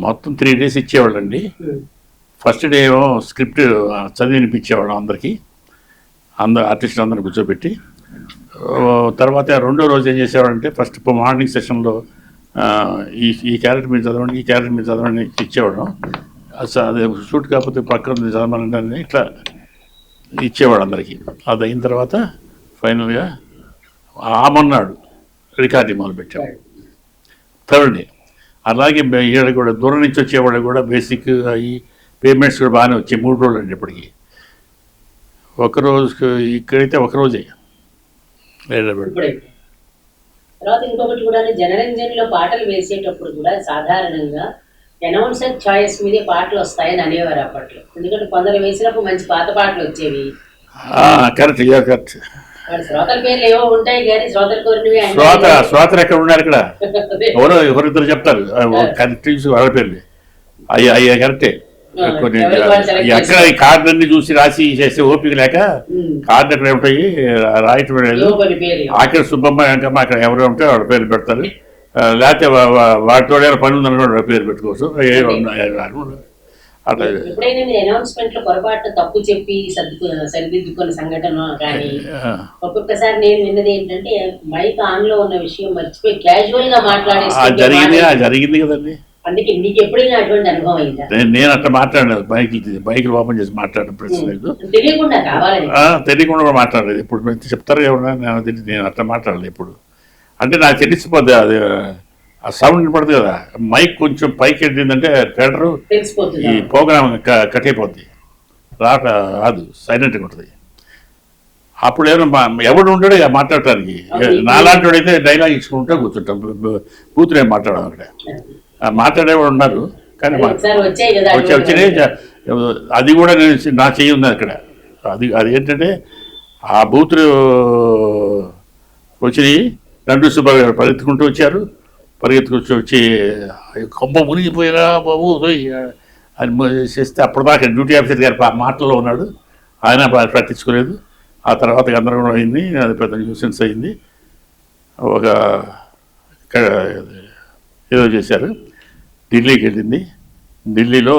మొత్తం three days ఇచ్చేవాళ్ళండి. ఉమ్. ఫస్ట్ డే ఏమో స్క్రిప్ట్ చదివి వినిపించేవాళ్ళం అందరికీ. అందరు ఆర్టిస్టులు అందరిని కూర్చోబెట్టి. తర్వాత రెండో రోజు ఏం చేసేవాడంటే ఫస్ట్ మార్నింగ్ సెషన్లో ఈ ఈ క్యారెక్టర్ మీరు చదవండి ఈ క్యారెక్టర్ మీరు చదవండి ఇచ్చేవాడు అసలు అది షూట్ కాకపోతే పక్కన అని ఇట్లా ఇచ్చేవాడు అందరికీ. అది అయిన తర్వాత ఫైనల్గా ఆమన్నాడు రికార్డింగ్ మొదలుపెట్టాడు. థర్డ్. డే అలాగే ఈడ కూడా దూరం నుంచి వచ్చేవాళ్ళు కూడా బేసిక్ ఈ పేమెంట్స్ కూడా బాగానే వచ్చాయి మూడు రోజులు అండి ఇప్పటికి. ఒక రోజుకి ఇక్కడైతే ఒక రోజే. హైదరాబాద్. తర్వాత ఇంకొకటి కూడా జనరంజన్లో పాటలు వేసేటప్పుడు కూడా సాధారణంగా అనౌన్సర్ చాయిస్ మీదే పాటలు వస్తాయని అనేవారు అప్పట్లో. ఎందుకంటే కొందరు వేసినప్పుడు మంచి పాత పాటలు వచ్చేవి. కరెక్ట్ కరెక్ట్ శ్రోత శ్రోతలు ఎక్కడ ఉన్నారు ఇక్కడ. ఎవరో ఎవరిద్దరు చెప్తారు. కరెక్ట్ వాళ్ళ పేర్లు. అయ్యా అయ్యా కరెక్టే. కొన్ని ఎక్కడ ఈ కార్డు అన్ని చూసి రాసి చేసే ఓపిక లేక. కార్డు ఎక్కడ ఉంటాయి? రాయటం లేదు. ఆఖరి సుబ్బమ్మ అంకమ్మ అక్కడ ఎవరు ఉంటే వాళ్ళ పేరు పెడతారు. లేకపోతే వాటితో పని ఉందని కూడా పేరు పెట్టుకోవచ్చు. ఎప్పుడైనా మీరు అనౌన్స్మెంట్లో పొరపాటు తప్పు చెప్పి సరిదిద్దుకున్న సంఘటన కానీ ఒక్కొక్కసారి నేను విన్నది ఏంటంటే మైక్ ఆన్లో ఉన్న విషయం మర్చిపోయి క్యాజువల్గా మాట్లాడేసి జరిగింది కదండి. అందుకే నీకు ఎప్పుడైనా అటువంటి అనుభవం అయిందా? నేను అట్లా మాట్లాడలేదు. బైక్ బైక్ ఓపెన్ చేసి మాట్లాడడం ప్రశ్న లేదు. తెలియకుండా తెలియకుండా కూడా మాట్లాడలేదు. ఇప్పుడు చెప్తారు నేను అట్లా మాట్లాడలేదు ఇప్పుడు అంటే నాకు తెలిసిపోద్ది అది ఆ సౌండ్ పడుతుంది కదా. మైక్ కొంచెం పైకి వెళ్ళిందంటే ఫెడరు ఈ ప్రోగ్రామ్ కట్ అయిపోద్ది రాక రాదు. సైలెంట్గా ఉంటుంది. అప్పుడు ఏమో మా ఎవడు ఉంటాడు మాట్లాడటానికి. నాలాంటి వాడైతే డైలాగ్ ఇచ్చుకుంటూ కూర్చుంటాం. కూతురు మాట్లాడడం అక్కడ. మాట్లాడేవాడు ఉన్నారు. కానీ వచ్చి వచ్చినాయి అది కూడా నేను నా చెయ్యి ఉంది అక్కడ. అది అది ఏంటంటే ఆ బూతులు వచ్చినాయి. నండు సుబ్బారావు గారు పరిగెత్తుకుంటూ వచ్చారు. పరిగెత్తుకొచ్చి వచ్చి కొంప మునిగిపోయినా బాబు అని చేస్తే అప్పటిదాకా డ్యూటీ ఆఫీసర్ గారు ఆ మాటల్లో ఉన్నాడు. ఆయన పట్టించుకోలేదు. ఆ తర్వాత గందరగోళం అయింది అది పెద్ద న్యూసెన్స్ అయింది. ఒక ఏదో చేశారు. ఢిల్లీకి వెళ్ళింది. ఢిల్లీలో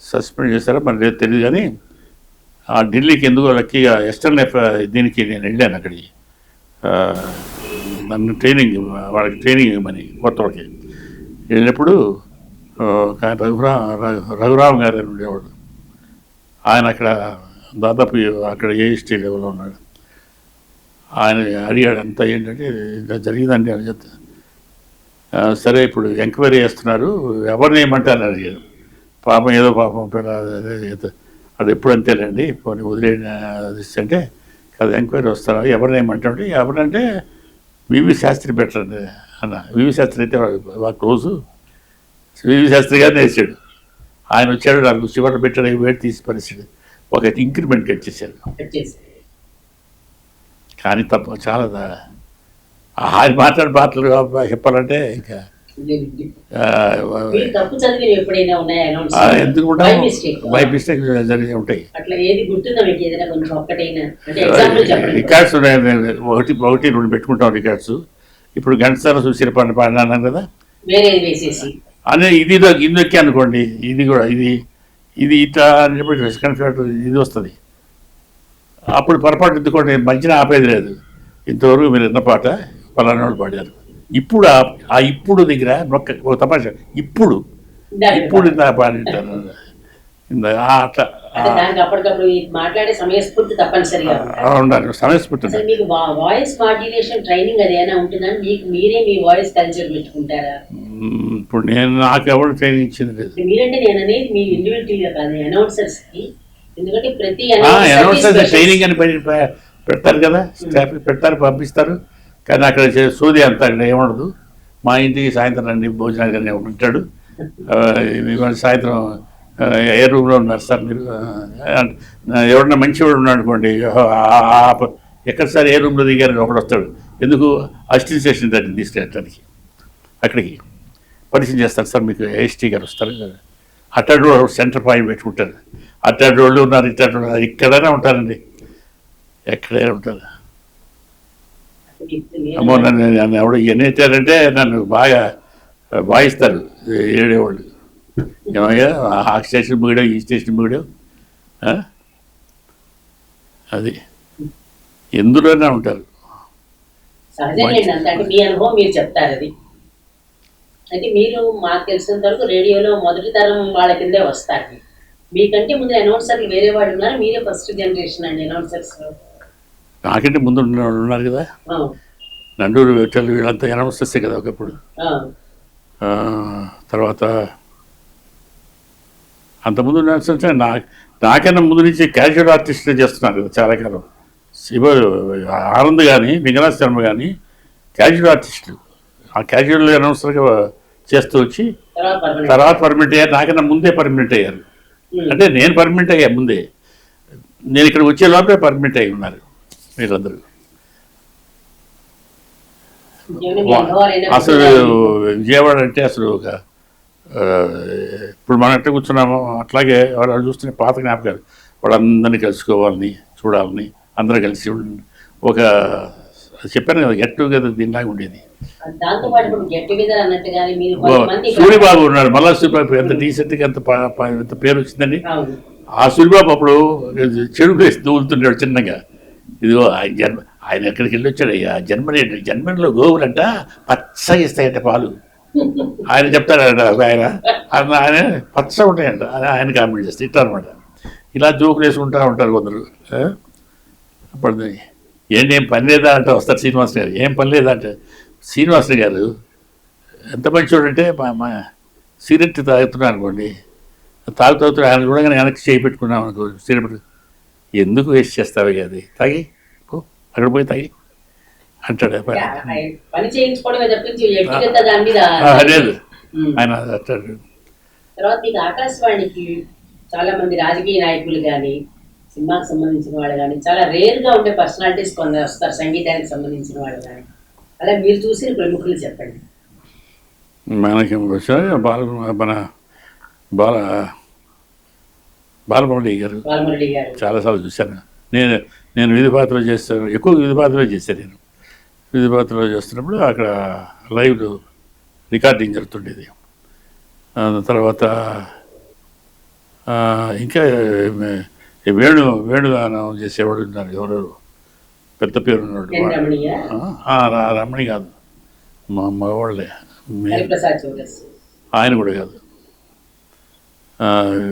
సస్పెండ్ చేశారో మరి తెలియదు కానీ ఆ ఢిల్లీకి ఎందుకో లక్కీగా ఎస్టర్న్ ఎఫ్ దీనికి నేను వెళ్ళాను అక్కడికి. నన్ను ట్రైనింగ్ వాళ్ళకి ట్రైనింగ్ ఇవ్వమని కొత్త వాళ్ళకి వెళ్ళినప్పుడు రఘురా రఘు- రఘురామ్ గారు అని ఉండేవాడు. ఆయన అక్కడ దాదాపు అక్కడ ఏఎస్టీ లెవెల్లో ఉన్నాడు. ఆయన అడిగాడు అంతా ఏంటంటే ఇలా జరిగిందండి అని చెప్తే సరే ఇప్పుడు ఎంక్వైరీ చేస్తున్నారు ఎవరిని ఏమంటారని అడిగారు. పాపం ఏదో పాపం పిల్ల అది ఎప్పుడు అంతేలేండి పోనీ వదిలేయండి అది అంటే కదా ఎంక్వైరీ వస్తారా ఎవరిని ఏమంటారంటే ఎవరంటే వివి శాస్త్రి పెట్టండి అన్న. వివి శాస్త్రి అయితే క్లోజు. వివి శాస్త్రి గారిని వేసాడు. ఆయన వచ్చాడు నాకు చివరి పెట్టాడు వేడి తీసి పరిస్థితి ఒక ఇంక్రిమెంట్ ఇచ్చేసాడు వచ్చేసి కానీ తప్ప చాలా ఆయన మాట్లాడే మాటలు చెప్పాలంటే ఇంకా ఎందుకు బై మిస్టేక్. జరిగి ఉంటాయి. రికార్డ్స్. ఒకటి ఒకటి రెండు పెట్టుకుంటాం రికార్డ్స్. ఇప్పుడు గంటసార చూసిన పని పాడినాను కదా? అదే ఇది ఇందొక్కి అనుకోండి. ఇది కూడా ఇది ఇది ఇట్లా అని చెప్పి ఇది వస్తుంది. అప్పుడు పొరపాటు ఎత్తుకోండి మధ్యన ఆపేది లేదు. ఇంతవరకు మీరు విన్న పాట పలానా వాళ్ళు పాడారు. ఇప్పుడు ఆ- ఇప్పుడు దగ్గర నొక్క ఒక తమాషా. ఇప్పుడు. ఇప్పుడు అట్లా మాట్లాడే సమయస్ఫూర్తి తప్పనిసరిగా ఉండాలి. మీకు వాయిస్ మాడ్యులేషన్ ట్రైనింగ్ అది ఏమైనా ఉంటుందని మీకు మీరే మీ వాయిస్ కల్చర్ పెట్టుకుంటారా? మ్మ్. ఇప్పుడు నేను నాకు ఎవరు ట్రైనింగ్ ఇచ్చింది లేదు. అంటే మీరంటే నేను అనేది మీ ఇండివిజువల్ కాదు అనౌన్సర్స్కి. ఎందుకంటే ప్రతి అనౌన్సర్ అనౌన్సర్ ట్రైనింగ్ అని పెడతారు కదా. స్టాఫ్ పెడతారు పంపిస్తారు. కానీ అక్కడ సూది అంత అక్కడ ఏముండదు. మా ఇంటికి సాయంత్రం రండి భోజనాలు ఒకడు ఉంటాడు సాయంత్రం ఏ రూమ్లో ఉన్నారు సార్ మీరు? ఎవరన్నా మంచివాడు ఉన్నాడు అనుకోండి ఎక్కడ సార్ ఏ రూమ్లో దిగారని ఒకడు వస్తాడు. ఎందుకు? అసిస్టెంట్ స్టేషన్ దాన్ని తీసుకెళ్ళడానికి అక్కడికి. పరిచయం చేస్తారు సార్ మీకు ఏఎస్టీ గారు వస్తారు అట్టాడు వాళ్ళు సెంటర్ పాయింట్ పెట్టుకుంటారు. అట్టాడు వాళ్ళు ఉన్నారు ఇట్టాడు ఉన్నారు. ఇక్కడనే ఉంటారండి. ఎక్కడైనా ఉంటారు. అమ్మో నన్ను నన్ను ఎవడు ఎన్ని ఎత్తారంటే నన్ను బాగా వాయిస్తారు. ఏడేవాళ్ళు. ఏమయ్యా ఆ స్టేషన్ మూడో ఈ స్టేషన్ మూడో? ఆ? అది. ఎందులోనే ఉంటారు. మీ అనుభవం మీరు చెప్తారు అది. అయితే మీరు మాకు తెలిసినంత వరకు రేడియోలో మొదటి తరం వాళ్ళ కిందే వస్తారు. మీకంటే ముందు అనౌన్సర్లు వేరే వాళ్ళు ఉన్నారు. మీరే ఫస్ట్ జనరేషన్ అండి అనౌన్సర్స్. నాకంటే ముందు వాళ్ళు ఉన్నారు కదా. నండూరు వెట్టలు వీళ్ళంతా అనౌన్సర్సే కదా ఒకప్పుడు. తర్వాత అంతకుముందు నా నాకన్నా ముందు నుంచి క్యాజువల్ ఆర్టిస్ట్లే చేస్తున్నారు కదా చాలా కాలం. శివ ఆనంద్ కానీ విఘ్నాథ్ శర్మ కానీ క్యాజువల్ ఆర్టిస్టులు ఆ క్యాజువల్ అనౌన్సర్గా చేస్తూ వచ్చి తర్వాత పర్మనెంట్ అయ్యారు. నాకన్నా ముందే పర్మనెంట్ అయ్యారు. అంటే నేను పర్మనెంట్ అయ్యా ముందే. నేను ఇక్కడ వచ్చే లోపలే పర్మనెంట్ అయి ఉన్నారు. వీళ్ళందరూ అసలు విజయవాడ అంటే అసలు ఒక ఇప్పుడు మనం ఎట్లా కూర్చున్నామో అట్లాగే వాళ్ళు చూస్తున్న పాత జ్ఞాపకాలు. వాళ్ళందరినీ కలుసుకోవాలని చూడాలని అందరూ కలిసి ఒక చెప్పాను కదా గెట్ టుగెదర్ దీనిలాగా ఉండేది. సూర్యబాబు ఉన్నాడు. మళ్ళా సూర్యబాబు ఎంత డీసెంట్గా ఎంత ఎంత పేరు వచ్చిందండి? ఆ సూర్యబాబు అప్పుడు చెడు వేసి దూలుతుంటాడు చిన్నగా. ఇదిగో ఆయన జన్మ ఆయన ఎక్కడికి వెళ్ళి వచ్చాడు అయ్యా జన్మని జన్మలో గోవులంట పచ్చగా ఇస్తాయంట పాలు. ఆయన చెప్తాడంట ఆయన ఆయన ఆయన పచ్చగా ఉంటాయంట. ఆయన కామెంట్ చేస్తే ఇట్లా అనమాట ఇలా జోకులు వేసుకుంటా ఉంటారు కొందరు అప్పుడు ఏంటి ఏం పని లేదా అంటే వస్తారు శ్రీనివాస్ గారు. ఏం పని లేదా అంటే శ్రీనివాస్ గారు ఎంత మంచోడు అంటే మా మా సిగరెట్ తాగుతున్నాను అనుకోండి తాగుతూ తాగుతూ ఆయన చూడగానే వెనక్కి చేయి పెట్టుకున్నాం అనుకో సిగరెట్ ఎందుకు వేస్ట్ చేస్తావు అది? తాగి అక్కడ పోయి తాగి. అంటాడు లేదు. ఆయన అంటాడు. తర్వాత మీకు ఆకాశవాణికి చాలా మంది రాజకీయ నాయకులు కానీ సినిమాకి సంబంధించిన వాళ్ళు కానీ చాలా రేర్గా ఉండే పర్సనాలిటీస్ కొందరు వస్తారు సంగీతానికి సంబంధించిన వాళ్ళు కానీ అలా మీరు చూసిన ప్రముఖులు చెప్పండి. మనకి వచ్చా బాల మన బాల బాలమురళి గారు చాలాసార్లు చూశాను. నేను నేను విధి పాత్రలు చేస్తాను. ఎక్కువ విధి పాత్రలు చేశాను నేను. విధి పాత్రలు చేస్తున్నప్పుడు అక్కడ లైవ్ రికార్డింగ్ జరుగుతుండేది. తర్వాత ఇంకా వేణు వేణుగానం చేసేవాడు ఉన్నారు ఎవరెవరు పెద్ద పేరు ఉన్నాడు రమణి కాదు. మా మగవాళ్ళే. ఆయన కూడా కాదు.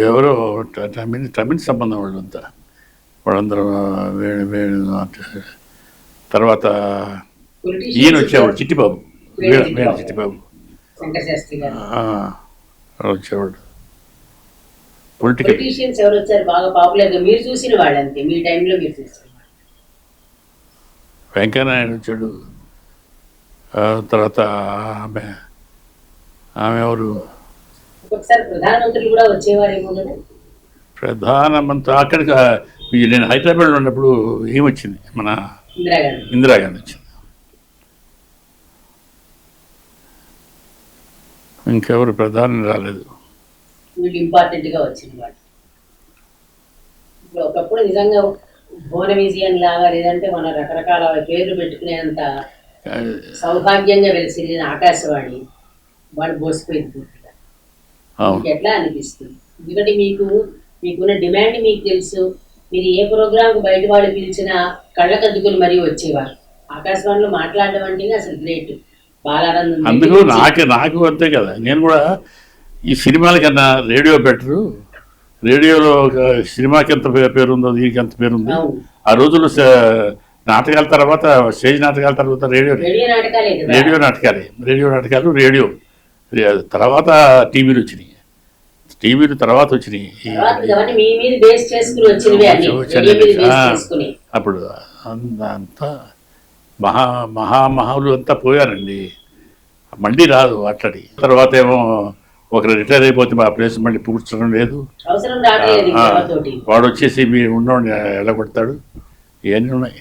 ఎవరో తమిళ తమిళ సంబంధం వాళ్ళంతా వాళ్ళందరూ వేణు వేణు తర్వాత ఈయన వచ్చేవాడు చిట్టిబాబు. వేణు వేణు చిట్టిబాబు. వచ్చేవాడు. పొలిటికల్ ఎవరు వచ్చారు? బాగా పాపులర్గా మీరు చూసిన వాళ్ళు అంతే మీ టైంలో మీరు చూసిన వాళ్ళు. వెంకయ్యనాయుడు వచ్చాడు. తర్వాత ఆమె ఆమె ఎవరు? ప్రధానమంత్రులు కూడా వచ్చేవారేమో ప్రధానమంత్రి అక్కడికి నేను హైదరాబాద్లో ఉన్నప్పుడు ఏమొచ్చింది? మన ఇందిరాగాంధీ. వచ్చింది. ఇంకెవరు ప్రధాని రాలేదు. వీళ్ళు ఇంపార్టెంట్గా వచ్చిన వాళ్ళు. ఇప్పుడు ఒకప్పుడు నిజంగా భువన విజయం లాగా లేదంటే మన రకరకాల పేర్లు పెట్టుకునేంత సౌభాగ్యంగా వెలిసింది ఆకాశవాణి. వాళ్ళు బోసిపోయింది. ఎట్లా అనిపిస్తుంది? ఎందుకంటే మీకు మీకున్న డిమాండ్ మీకు తెలుసు. మీరు ఏ ప్రోగ్రామ్ బయట వాళ్ళు పిలిచినా కళ్ళకద్దుకుని మరీ వచ్చేవారు. ఆకాశవాణిలో మాట్లాడడం అంటే అసలు గ్రేట్. బాలానందం అందుకు నాకు నాకు అంతే కదా. నేను కూడా ఈ సినిమాల కన్నా రేడియో బెటరు. రేడియోలో ఒక సినిమాకి ఎంత పేరు ఉందో దీనికి ఎంత పేరు ఉంది ఆ రోజుల్లో స- నాటకాల తర్వాత స్టేజ్ నాటకాల తర్వాత రేడియో రేడియో నాటకాలే రేడియో నాటకాలే. రేడియో నాటకాలు రేడియో. రే- తర్వాత టీవీలు వచ్చినాయి. టీవీలు తర్వాత వచ్చినాయి. అప్పుడు అంత మహా మహామహాలు అంతా పోయారండి. మళ్ళీ రాదు అట్లడి తర్వాత ఏమో ఒకరు రిటైర్ అయిపోతే మా ప్లేస్ మళ్ళీ పూడ్చడం లేదు. వాడు వచ్చేసి మీ ఉన్నోడిని ఎలా కొడతాడు ఇవన్నీ ఉన్నాయి.